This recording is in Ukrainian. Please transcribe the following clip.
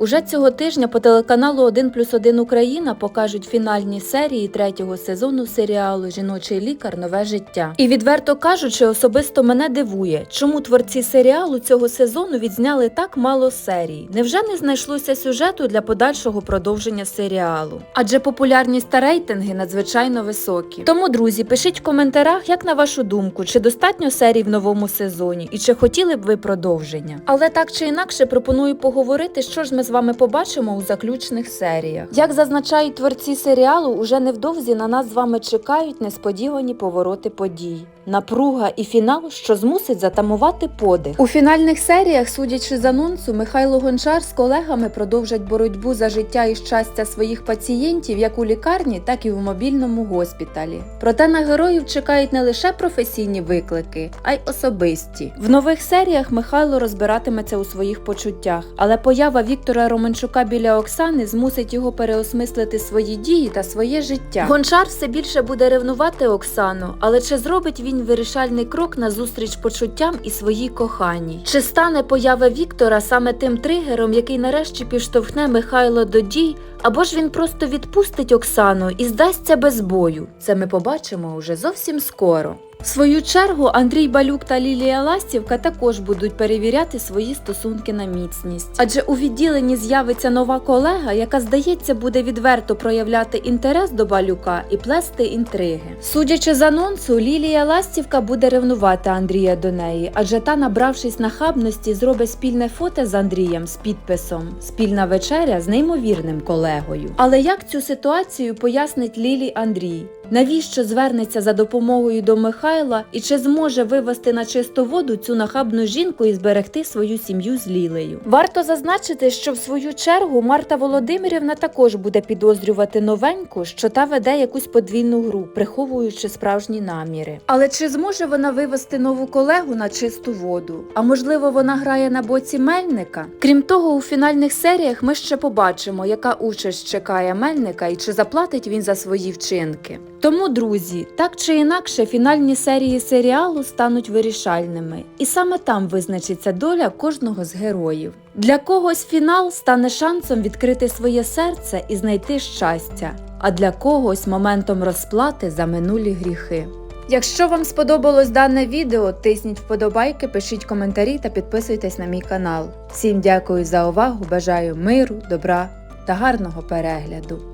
Уже цього тижня по телеканалу 1 плюс 1 Україна покажуть фінальні серії третього сезону серіалу Жіночий лікар Нове життя. І відверто кажучи, особисто мене дивує, чому творці серіалу цього сезону відзняли так мало серій. Невже не знайшлося сюжету для подальшого продовження серіалу? Адже популярність та рейтинги надзвичайно високі. Тому, друзі, пишіть в коментарях, як на вашу думку, чи достатньо серій в новому сезоні і чи хотіли б ви продовження. Але так чи інакше пропоную поговорити, що ж ми вами побачимо у заключних серіях. Як зазначають творці серіалу, уже невдовзі на нас з вами чекають несподівані повороти подій. Напруга і фінал, що змусить затамувати подих. У фінальних серіях, судячи з анонсу, Михайло Гончар з колегами продовжать боротьбу за життя і щастя своїх пацієнтів як у лікарні, так і в мобільному госпіталі. Проте на героїв чекають не лише професійні виклики, а й особисті. В нових серіях Михайло розбиратиметься у своїх почуттях, але поява Віктора Романчука біля Оксани змусить його переосмислити свої дії та своє життя. Гончар все більше буде ревнувати Оксану, але чи зробить він вирішальний крок на зустріч почуттям і своїй коханій? Чи стане поява Віктора саме тим тригером, який нарешті підштовхне Михайло до дій, або ж він просто відпустить Оксану і здасться без бою? Це ми побачимо уже зовсім скоро. В свою чергу Андрій Балюк та Лілія Ластівка також будуть перевіряти свої стосунки на міцність. Адже у відділенні з'явиться нова колега, яка, здається, буде відверто проявляти інтерес до Балюка і плести інтриги. Судячи з анонсу, Лілія Ластівка буде ревнувати Андрія до неї, адже та, набравшись нахабності, зробить спільне фото з Андрієм з підписом Спільна вечеря з неймовірним колегою. Але як цю ситуацію пояснить Лілі Андрій? Навіщо звернеться за допомогою до Михайла і чи зможе вивести на чисту воду цю нахабну жінку і зберегти свою сім'ю з Лілею? Варто зазначити, що в свою чергу Марта Володимирівна також буде підозрювати новеньку, що та веде якусь подвійну гру, приховуючи справжні наміри. Але чи зможе вона вивести нову колегу на чисту воду? А можливо, вона грає на боці Мельника? Крім того, у фінальних серіях ми ще побачимо, яка участь чекає Мельника і чи заплатить він за свої вчинки. Тому, друзі, так чи інакше, фінальні серії серіалу стануть вирішальними, і саме там визначиться доля кожного з героїв. Для когось фінал стане шансом відкрити своє серце і знайти щастя, а для когось моментом розплати за минулі гріхи. Якщо вам сподобалось дане відео, тисніть вподобайки, пишіть коментарі та підписуйтесь на мій канал. Всім дякую за увагу, бажаю миру, добра та гарного перегляду.